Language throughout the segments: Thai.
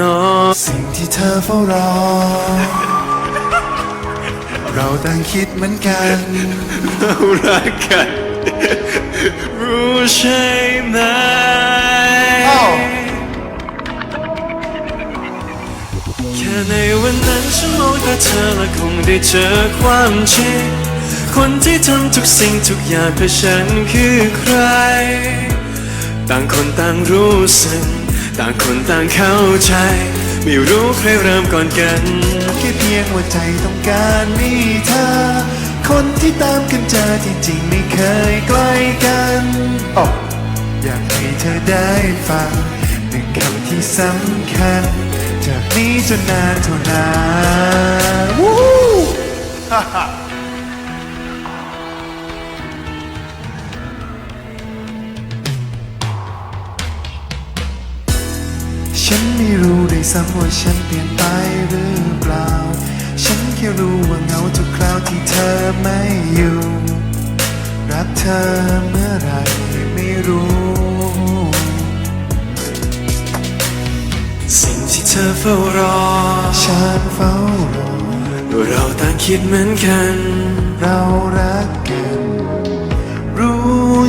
น้องสิ่งที่เธอเฝ้ารอ เราต่างคิดเหมือนกันเรารักกัน รู้ใช่ไหมอ้าวแค่ในวันนั้นฉันมองตาเธอและคงได้เจอความจริงคนที่ทำทุกสิ่งทุกอย่างเพื่อฉันคือใคร ต่างคนต่างรู้สึก ต่างคนต่างเข้าใจ ไม่รู้ใครเริ่มก่อนกัน แค่เพียงว่าใจต้องการมีเธอ คนที่ตามกันเจอที่จริงไม่เคยใกล้กันโอ้อยากให้เธอได้ฟังหนึ่งคำที่สำคัญ จากนี้จนนานเท่านานวู้ ฉันไม่รู้ด้วยซ้ำว่าฉันเปลี่ยนไปหรือเปล่า ฉันแค่รู้ว่าเหงาทุกคราวที่เธอไม่อยู่ รักเธอเมื่อไรไม่รู้ สิ่งที่เธอเฝ้ารอ ฉันเฝ้ารอ เราต่างคิดเหมือนกัน เรารักกัน รู้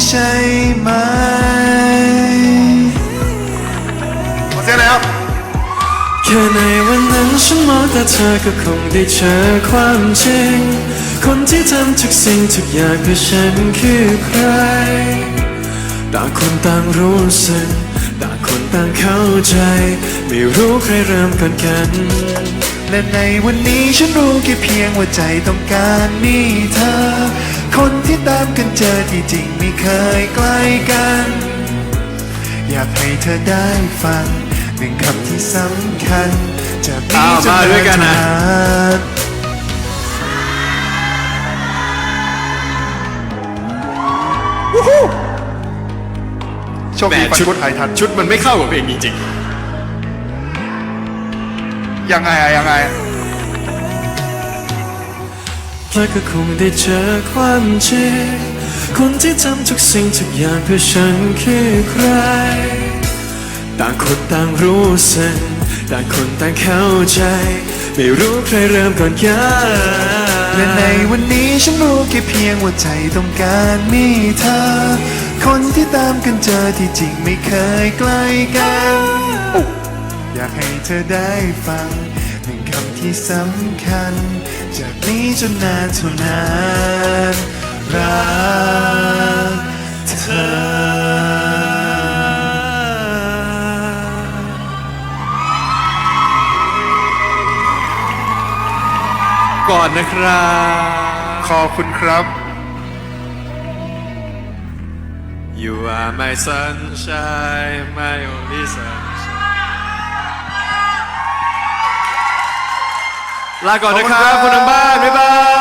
ใช่ไหม เสียแล้ว แค่ในวันนั้นฉันมองแต่เธอก็คงได้เจอความจริง คนที่ทำทุกสิ่งทุกอย่างเพื่อฉันคือใคร ต่างคนต่างรู้สึก ต่างคนต่างเข้าใจ ไม่รู้ใครเริ่มก่อนกัน และในวันนี้ฉันรู้แค่เพียงว่าใจต้องการมีเธอ คนที่ตามกันเจอที่จริงไม่เคยใกล้กัน อยากให้เธอได้ฟัง หนึ่งคำที่สำคัญจากนี้อ้าวจนมาด้วยกันนะนานวู้ฮู้โชคแหมดีฟันชุดพุทธหายทันชุดมันไม่เข้ากับเพลงจริงยังไงอะยังไงๆแล้วก็คงได้เจอความจริงคนที่ทำทุกสิ่งทุกอย่างเพื่อฉันคือใคร ต่างคนต่างรู้สึกต่างคนต่างเข้าใจ ไม่รู้ใครเริ่มก่อนกันและในวันนี้ฉันรู้แค่เพียงว่าใจต้องการมีเธอ คนที่ตามกันเจอที่จริงไม่เคยใกล้กันโอ้อยากให้เธอได้ฟังหนึ่งคำที่สำคัญ จากนี้จนนานเท่านาน ก่อนนะครับ ขอบคุณครับ You are my sunshine my only sunshine ลาก่อนนะครับ คุณทางบ้าน บ๊ายบาย